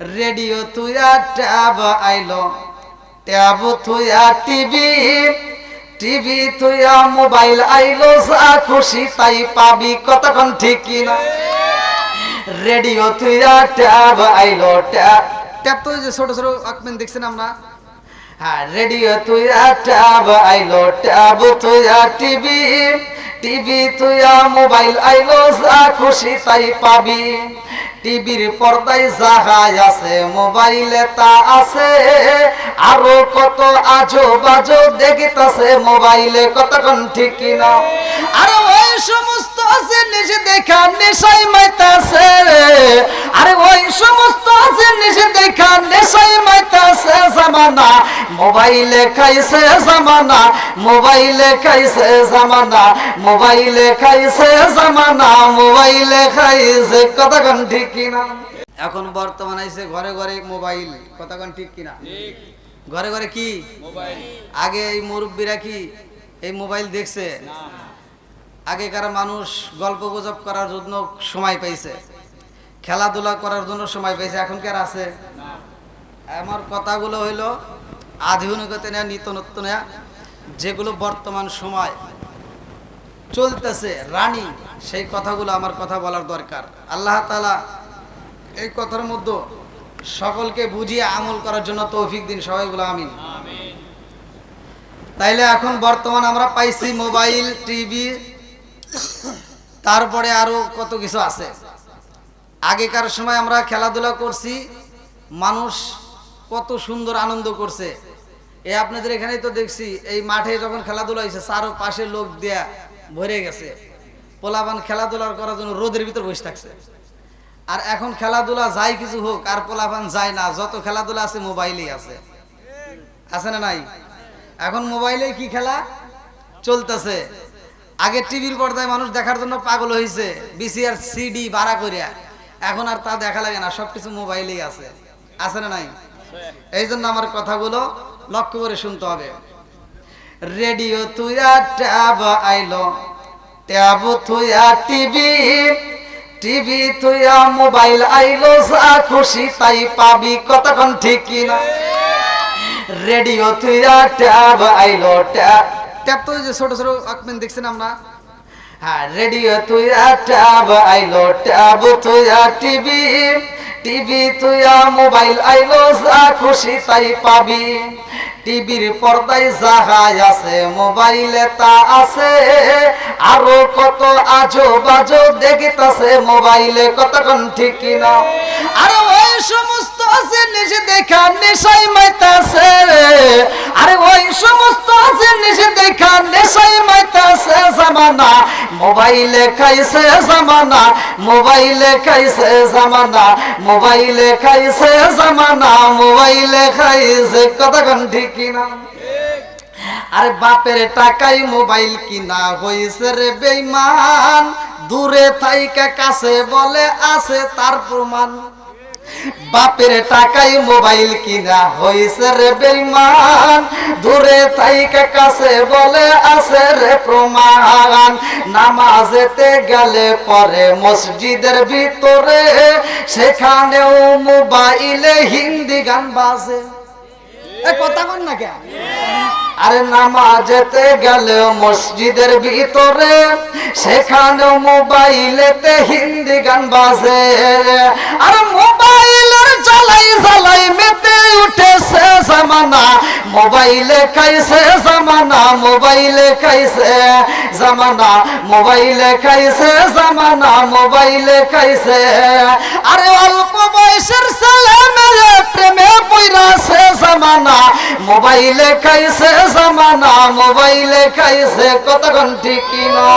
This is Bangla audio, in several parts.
রেডিও তুইয়া ট্যাব আইলো। ট্যাব তুইয়া টিভি টিভি তুইয়া মোবাইল আইলো, যা খুশি তাই পাবি, কতক্ষণ ঠিক কিনা? রেডিও তুইয়া ট্যাব আইলো ট্যাব ট্যাব তো যে ছোট ছোট আঁকবেন, দেখছেন আমরা? হ্যাঁ রেডিও তুইয়া ট্যাব আইলো, ট্যাব তুইয়া টিভি টিভি তুইয়া মোবাইল আইলো, যা খুশি তাই পাবি। টিভির পর্দায় যাহাই আছে, মোবাইলে তা আছে। আরও কত আজো বাজো দেখিতাছে মোবাইলে, কতক্ষণ ঠিক কিনা। আরে সমস্ত জিনিস দেখা নেশাই মাইতাছে আরে ওই সমস্ত জিনিস দেখা নেশাই মাইতাছে জামানা। মোবাইলে খাইছে জামানা মোবাইলে খাইছে জামানা মোবাইলে খাইছে জামানা মোবাইলে খাইছে। কতক্ষণ ঠিক কিনা? এখন বর্তমানে এসে ঘরে ঘরে মোবাইল। কতক্ষণ ঠিক কিনা? ঘরে ঘরে কি? আগে এই মুরব্বীরা কি এই মোবাইল দেখছে? আগেকার মানুষ গল্প গুজব করার জন্য সময় পাইছে। খেলাধুলা করার জন্য সময় পাইছে এখন কি আছে? আমার কথাগুলো হইল আধুনিকতা নেয়া নিত্য নত্য নেয়া যেগুলো বর্তমান সময় চলতেছে রানী সেই কথাগুলো আমার কথা বলার দরকার। আল্লাহ তালা এই কথার মধ্যে সকলকে বুঝিয়ে আমল করার জন্য তৌফিক দিন সবাইগুলো আমিন। তাইলে এখন বর্তমান আমরা পাইছি মোবাইল টিভি তারপরে আরও কত কিছু আছে। আগেকার সময় আমরা খেলাধুলা করছি, মানুষ কত সুন্দর আনন্দ করছে। এ আপনাদের এখানেই তো দেখছি, এই মাঠে যখন খেলাধুলা হয়েছে, চারো পাশে লোক দেয়া ভরে গেছে। পোলাপান খেলাধুলা করার জন্য রোদের ভিতর বসে থাকছে। আর এখন খেলাধুলা যাই কিছু হোক, আর পোলাপান যায় না। যত খেলাধুলা আছে, মোবাইলেই আছে। আছে না নাই? এখন মোবাইলে কি খেলা চলতেছে? আগে টিভির পর্দায় মানুষ দেখার জন্য পাগল হয়েছে বিসিআর সিডি ভাড়া করিয়া এখন আর তা দেখা লাগে না, সবকিছু মোবাইলেই আছে। আছে না নাই? এই জন্য আমার কথাগুলো লক্ষ্য করে শুনতে হবে। রেডিও তুইয়া ট্যাব আইলো, ট্যাব তুইয়া টিভি টিভি তুইয়া মোবাইল আইলো, যা খুশি তাই পাবি, কতক্ষণ ঠিক কিনা? রেডিও তুইয়া ট্যাব আইলো, ট্যাব ট্যাব তো যে ছোট ছোট আঁকবেন দেখছেন আমরা? হ্যাঁ রেডিও তুইয়া ট্যাব আইলো ট্যাব তুইয়া টিভি টিভি তুইয়া মোবাইল আইলো যা খুশি তাই পাবি। টিভির পর্দায় যাহাই আছে মোবাইলে তা আছে। আরও কত আজো বাজো দেখিতাছে মোবাইলে কতক্ষণ ঠিক কিনা। আরে ওই সমস্ত আছে নিজে দেখা নেশাই মাইতাছে। আরে ওই সমস্ত জিনিস দেখা নেশাই মাইতাছে জামানা, মোবাইলে খাইছে জামানা, মোবাইলে খাইছে জামানা, মোবাইলে খাইছে জামানা, মোবাইলে খাইছে কতক্ষণ ঠিক কিনা? আরে বাপের টাকাই মোবাইল কিনা হইছে রে বেইমান, দূরে থাইকা কাছে বলে আছে তার প্রমাণ। বাপের টাকাই মোবাইল কিনা হয়েছে রে বেমান দূরে তাইকা কাছে বলে আছে রে প্রমাণ। নামাজেতে গেলে পরে মসজিদের ভিতরে, সেখানেও মোবাইলে হিন্দি গান বাজে। আরে নামাজেতে গেলে মসজিদের ভিতরে সেখানে মোবাইলেতে হিন্দি গান বাজে। আর মোবাইলের জ্বালাই জ্বালাই মেতে উঠেছে জামানা, মোবাইলে খাইছে জামানা, মোবাইলে খাইছে জামানা, মোবাইলে খাইছে জামানা, মোবাইলে খাইছে। আরে জামানা, মোবাইলে খাইছে জামানা, মোবাইলে খাইছে কতক্ষণ ঠিক কিনা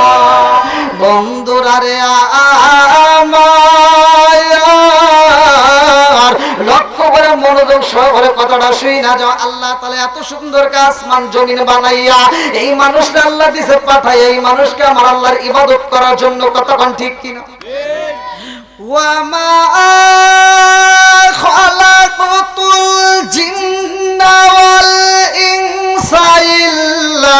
বন্ধুরা রে আমার লক্ষ্য করে মনোযোগ সহকারে কথাটা শুই না যাও। আল্লাহ তাহলে এত সুন্দর মান জমিন বানাইয়া এই মানুষটা আল্লাহ দিছে পাঠাই এই মানুষকে আমার আল্লাহর ইবাদত করার জন্য কতক্ষণ ঠিক কিনা ওয়ামা খলাকতুল জিন্না ওয়াল ইনসা ইল্লা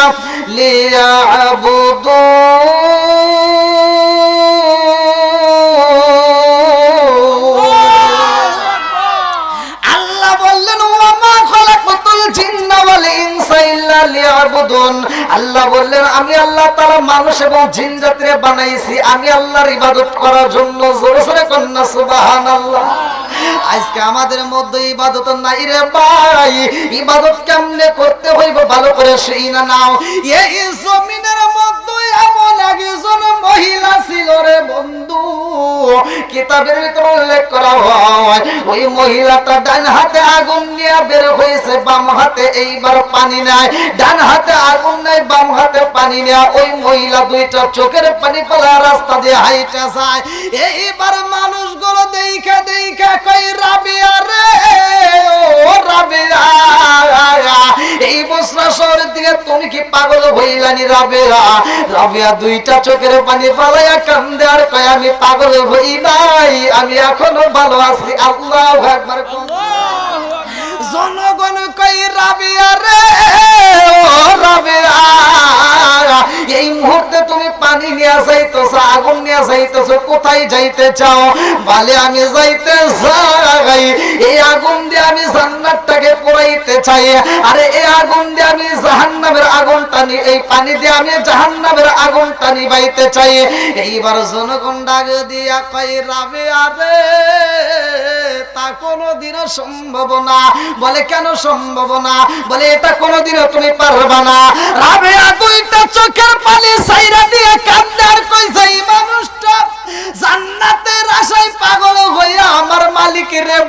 আল্লাহ বললেন, ওয়ামা খলাকতুল জিন্না ওয়াল ইনসাইল্লা লিয়াবুদুন। আল্লাহ বললেন, আমি আল্লাহ তারা মানুষ এবং জিন জাতিরে বানাইছি। আমি আল্লাহর ইবাদত করার জন্য জোরে জোরে কন্যা সুবাহান আল্লাহ আজকে আমাদের মধ্যে ইবাদত নাই রে ভাই। ইবাদত কেমনে করতে হইব ভালো করে সেই না নাও। এই জমিনের মধ্যে এমন একজন মহিলা ছিল রে কিতাবের ভিতরে উল্লেখ করা হয়, ওই মহিলাটা ডান হাতে আগুন নিয়ে বের হয়েছে, বাম হাতে এইবার পানি নেয়। ডান হাতে আগুন নেয়, বাম হাতে পানি নেয়। ওই মহিলা দুইটা চোখের পানি পালা রাস্তা দিয়ে হাইটা যায়। এইবার মানুষগুলো দেখে দেখে কই রাবিয়া রে, ও রাবিয়া, এই বসরা শহরের দিকে তুমি কি পাগল হইলানি, রাবিয়া? রাবিয়া দুইটা চোখের পানি পালাইয়া কান্দে আর কয়, আমি পাগল হই নাই আমি এখনও ভালো আছি। আল্লাহ একবার জনগণ কই রাবিয়া রে? ও রাবিয়া এই মুহূর্তে তুমি পানি নিয়ে যাইতেছো, আগুন নিয়ে যাইতেছো, কোথায় যাইতে চাও? বলে আমি যাইতে চাই এই আগুন দিয়ে আমি জান্নাতটাকে পোড়াইতে চাই। আরে এই আগুন দিয়ে আমি জাহান্নামের আগুন টানি এই পানি দিয়ে আমি জাহান্নামের আগুন টানি বাইতে চাই। এইবার জনগণ ডাক দিয়া কই রাবে, আরে, তা কোনোদিনও সম্ভব না। বলে, কেন সম্ভব না? বলে, এটা কোনোদিনও তুমি পারবা না। রাবে দুইটা চোখের সাইরা দিয়ে কান্দার কইছে, এই মানুষটা জান্নাতের আশায় পাগল হইয়া আমার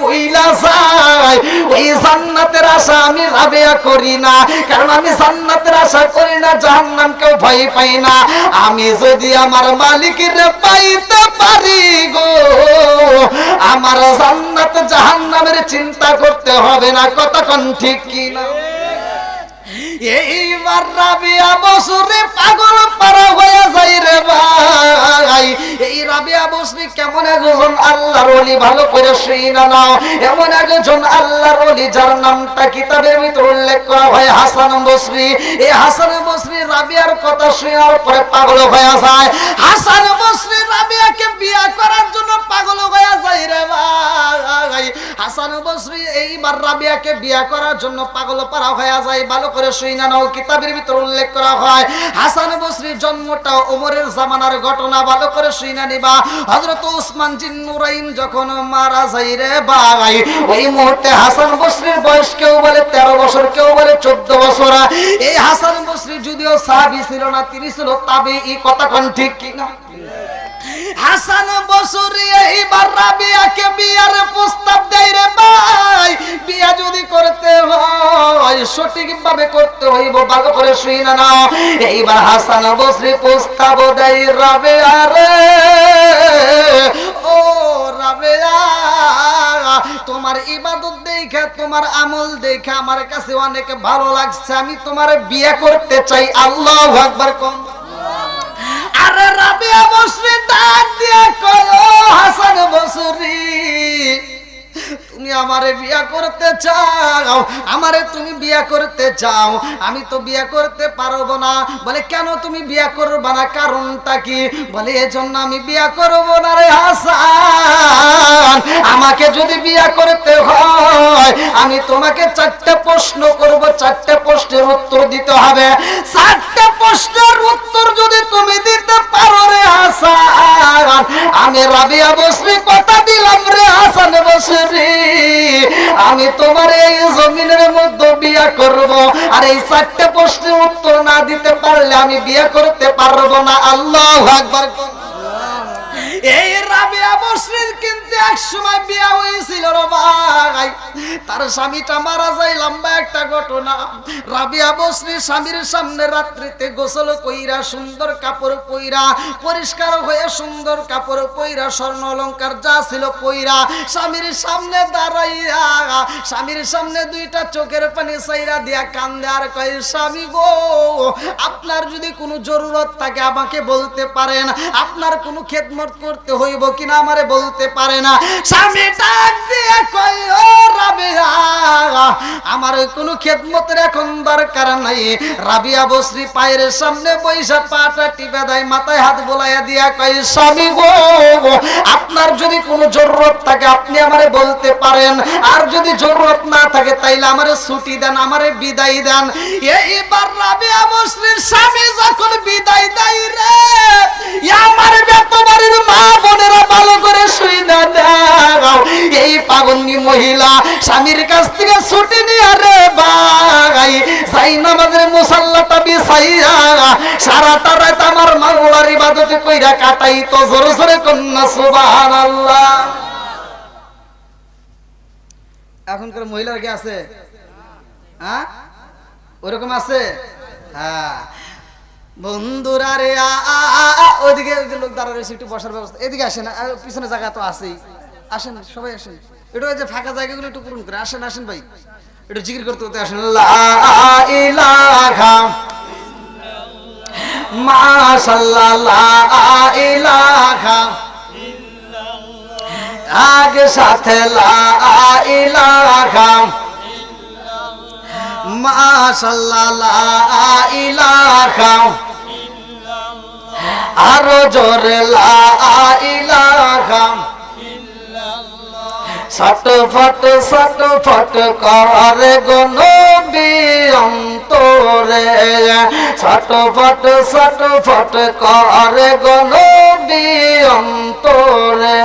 ভুইলা যায়। ওই জান্নাতের আশা আমি রাবেয়া করি না, কারণ আমি জান্নাতের আশা করি না, জাহান্নামকেও ভয় পাই না। আমি যদি আমার মালিকের পাইতে পারি গো, আমার জান্নাত জাহান্নামের চিন্তা করতে হবে না। কতক্ষণ ঠিক কিনা? এইবার রাবিয়া পাগল পারা হয়ে যাই রে ভাই। এই রাবিয়া বসরি কেমন একজন আল্লাহর ওলি? ভালো করে শুই না নাও। এমন একজন আল্লাহর ওলি যার নামটা কিতাবের ভিতর উল্লেখ করা হয় হাসান বসরি। এই হাসান বসরি রাবিয়ার কথা শোনার পরে পাগল হয়ে যায়। হাসান বসরি রাবিয়াকে বিয়া করার জন্য পাগল হয়ে যায় রে ভাই। হাসান বসরি এইবার রাবিয়াকে বিয়া করার জন্য পাগল পারা হয়ে যায়। ভালো করে শুই না নাও, কিতাবের ভিতর উল্লেখ করা হয়। হাসান বসরির জন্মটা ওমরের জামানার ঘটনা, ভালো করে শুই না নিবা। হযরত উসমান জিন নুরাইন যখন মারা যায় রে ভাই, ওই মুহূর্তে হাসান বসরির বয়স কেউ বলে 13 বছর, কেউ বলে 14 বছর। এই হাসান যদিও সাহাবি ছিল না তিনি ছিল তাবেঈ কথা কোন ঠিক কিনা? হাসান বসরি এইবার রাবিয়াকে বিয়ার প্রস্তাব দেয় রে ভাই। বিয়া যদি করতে হয় সঠিক ভাবে করতে হইব, ভালো করে শুই না নাও এইবার হাসান বসরি প্রস্তাব দেয় রাবিয়া রে। ও রাবিয়া, তোমার ইবাদত দেখে, তোমার আমল দেখে আমার কাছে অনেক ভালো লাগছে। আমি তোমার বিয়ে করতে চাই, আল্লাহ আকবার কম। আরে রাবিয়া বসরি ডাক দিয়া কয়ো হাসান বসরি তুমি আমারে বিয়া করতে চাও? আমারে তুমি বিয়া করতে চাও আমি তো বিয়া করতে পারব না। বলে, কেন তুমি বিয়া করবে না? কারণটা কি? বলে, এজন্য আমি বিয়া করব না রে হাসান। আমাকে যদি বিয়া করতে হয়, আমি তোমাকে চারটে প্রশ্ন করব। চারটে প্রশ্নের উত্তর দিতে হবে। চারটে প্রশ্নের উত্তর যদি তুমি দিতে পারো রে হাসান, আমি রাবিয়া বসরি, কথা দিলাম রে হাসান বসরি। আমি তোমার এই জমিনের মধ্যে বিয়া করব। আর এই চারটে প্রশ্নের উত্তর না দিতে পারলে আমি বিয়ে করতে পারব না। আল্লাহ একবার এই রাবিয়া মসজিদ কিন্তু এক সময় বিয়া হয়েছিল ভাই। তার স্বামীটা মারা যায়, লম্বা একটা ঘটনা। রাবিয়া বসরি স্বামীর সামনে রাত্রিতে গোসল কইরা, সুন্দর কাপড় পরিষ্কার হয়ে সুন্দর কাপড় স্বর্ণ যা ছিল স্বামীর সামনে দাঁড়াইয়া, স্বামীর সামনে দুইটা চোখের পানি সাইরা দিয়া কান্দে আর কয়, স্বামী গো, আপনার যদি কোনো জরুরত থাকে আমাকে বলতে পারেন। আপনার কোনো খেদমত করতে হইব কিনা আমারে বলতে পারে না। স্বামী ডাক দিয়ে কই ও রাবিয়া, আমার কোনো খেদমতের এখন দরকার নাই। রাবিয়া বসরি পায়ের সামনে বৈশা পাটা টিপে দেয়, মাথায় হাত বোলাইয়া দিয়া কয়, স্বামী গো, আপনার যদি কোনো জরুরত থাকে, আপনি আমারে বলতে পারেন। আর যদি জরুরত না থাকে, তাইলে আমারে ছুটি দেন, আমারে বিদায় দেন। এইবার রাবিয়া বসরির স্বামী, যখন বিদায় দেয় রে আমার বেতবাড়ির মা বোনেরা ভালো করে শুই না দাও। এই মহিলা স্বামীর কাছ থেকে ছুটি নিয়ে ভাই। সাই নামাজের মুসাল্লাটা আমার ইবাদতে কইরা কাটাই তো জোরে কন্যা এখনকার মহিলার কি আছে? হ্যাঁ? ওরকম আছে? হ্যাঁ। বন্ধুরা রে ওইদিকে লোক দাঁড়া রয়েছে, একটু বসার ব্যবস্থা। এদিকে আসেন পিছনে জায়গা তো আছেই। আসেন, সবাই আসেন। ওই যে ফাঁকা জায়গাগুলো একটু পূরণ করে। আসেন আসেন ভাই। একটু জিকির করতে করতে আসেন। আগে সাথে, লা ইলাহা। মাশাআল্লাহ লা আরও জোরে সট ফট সট ফট করে গনবি অন্তরে। সট ফট সট ফট করে গনবি অন্তরে।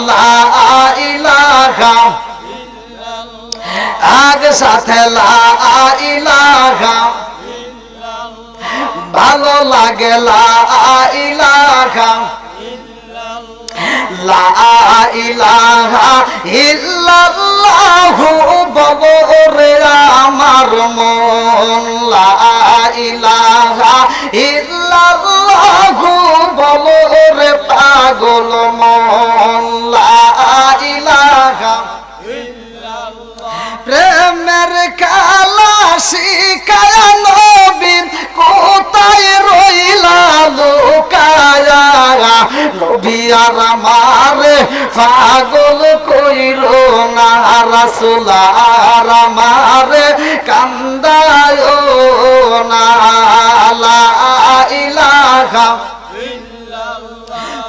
লা ইলাহা আগে সাথে ভালো লাগে লা আমার মন লা ইলাহা ইল্লাল্লাহু বলো রে পাগল মন প্রেমের কালা শিকায় নবী, কোথায় রইলা লোকায়া? নবী আর আমার পাগল কইল না, রাসুল আর আমার কান্দায় না, লা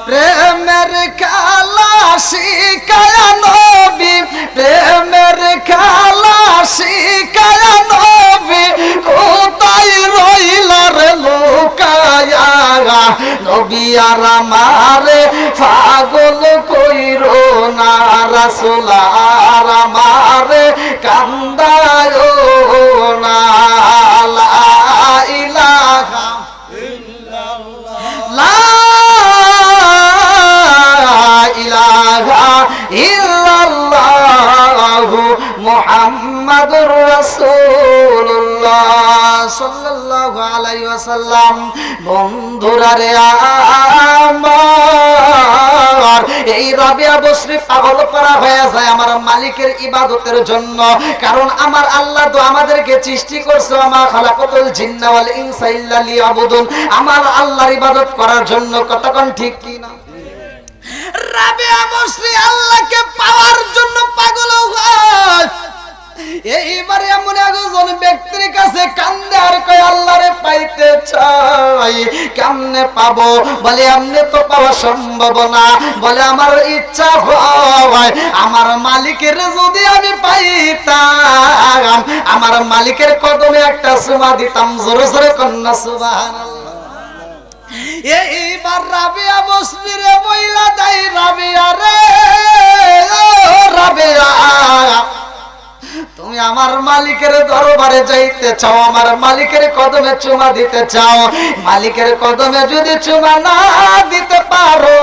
প্রেমের কালা শিকায় নবী, প্রেমের কালা শিকায় নবী। কোথায় রইলা রে লোকায়া নবী আর আমারে পাগল কইর না, রাসুল আমারে কান্দায় না। মালিকের ইবাদতের জন্য। কারণ আমার আল্লাহ তো আমাদেরকে সৃষ্টি করছে আমার খালাকাতুল জিন্না ওয়াল ইনসা ইল্লা আমার আল্লাহর ইবাদত করার জন্য কতক্ষণ ঠিক কি না ব্যক্তির কাছে কান্দে আর কয়, আল্লাহরে পাইতে চাই, কেমনে পাবো? বলে, এমনি তো পাওয়া সম্ভব না। বলে, আমার ইচ্ছা হয়, আমার মালিকের যদি আমি পাইতাম, আমার মালিকের কদমে একটা সুমা দিতাম। জোরে জোরে কন্যা, সুবহানাল্লাহ। এইবার রাবিয়া বসবিরে বইলা তাই রাবিয়া রে, রাবিয়া। তুমি আমার মালিকের দরবারে যাইতে চাও, আমার মালিকের কদমে চুমা দিতে চাও। মালিকের কদমে যদি চুমা না দিতে পারো,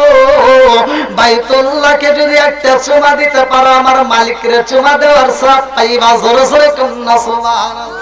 বাইতুল্লাহকে যদি একটা চুমা দিতে পারো, আমার মালিকের চুমা দেওয়ার সব পাইবা। জোরে জোরে কন্যা, সুবহানাল্লাহ।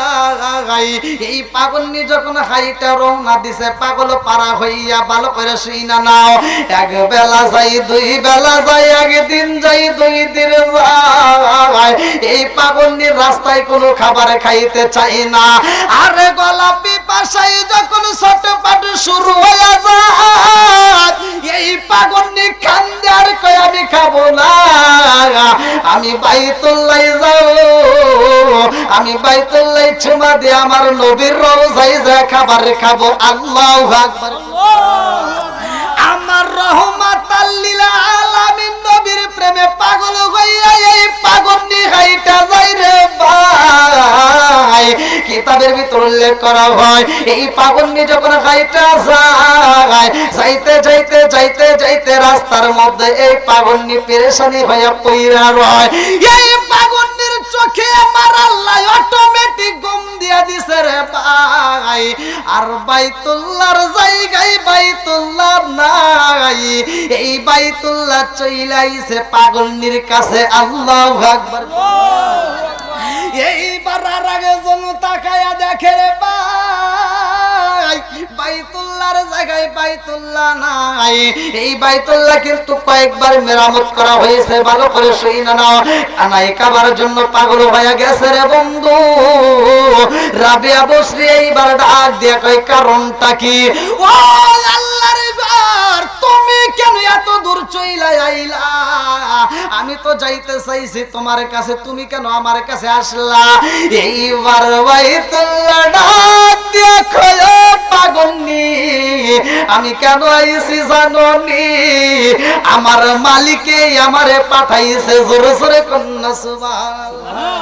এই পাগলনি যখন হাইটা রওনা দিছে পাগল পারা হইয়া ভালো করে শুই না নাও এক বেলা যাই দুই বেলা যাই একদিন যাই দুই দিন যায় এই পাগলনির রাস্তায় কোনো খাবার খাইতে চাই না। আরে গলা পিপাসাই যখন ছোটপাট শুরু হয়ে যায় এই পাগলনি আর কই আমি খাব না আমি বাইতুল্লাই যাও। আমি বাইতুল্লাই দিয়ে আমার নবীর রোজাই যা খাবার খাব, আল্লাহ আমার রহমাত প্রেমে পাগল এই পাগল নিহাইটা যাই রে ভাই। কিতাবের ভিতর উল্লেখ করা হয়, এই পাগল নি যখন হাইটা যায়, যাইতে যাইতে যাইতে যাইতে রাস্তার মধ্যে এই পাগল নি পেরেশানি হইয়া পইরা রয়। এই পাগলনির চোখে আমার আল্লাহ গম দিয়া দিছে রে ভাই আর বাইতুল্লার জায়গায় বাইতুল্লাহ নাই। এই বাইতুল্লাহ চইলাইছে পাগলনির কাছে আল্লাহ আকবার। এইবার আর আগে জন তাকায়া দেখে রে ভাই। কারণটা কি? তুমি কেন এত দূর চইলা আইলা? আমি তো যাইতে চাইছি তোমার কাছে, তুমি কেন আমার কাছে আসলা? এইবার বাইতুল্লাহ কয় পাগলনি? আমি কেন আইছি জাননি? আমার মালিকে আমারে পাঠাইছে জোরে জোরে কন্যা সুবহানাল্লাহ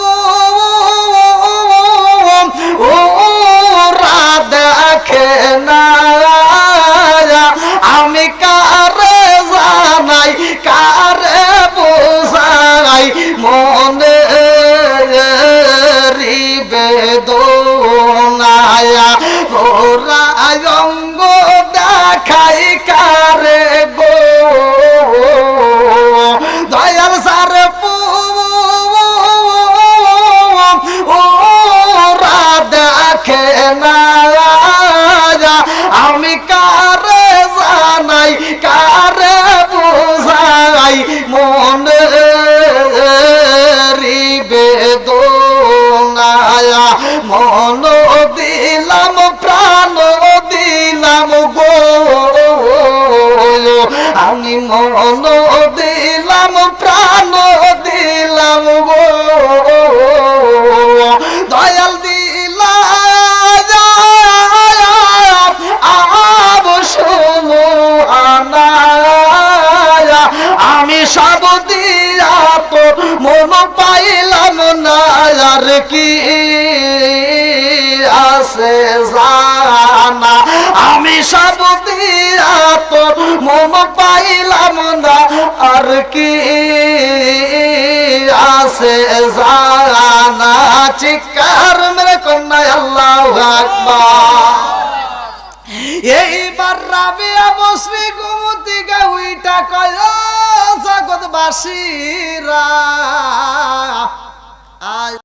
¡Ay! মন পাইলাম না, আর কি আছে জানা। আমি সব দিয়া মন পাইলাম না, আর কি আছে জানা। চিকার মেরে কন্যা আল্লাহ এইবার রাবিয়া বসরি আজ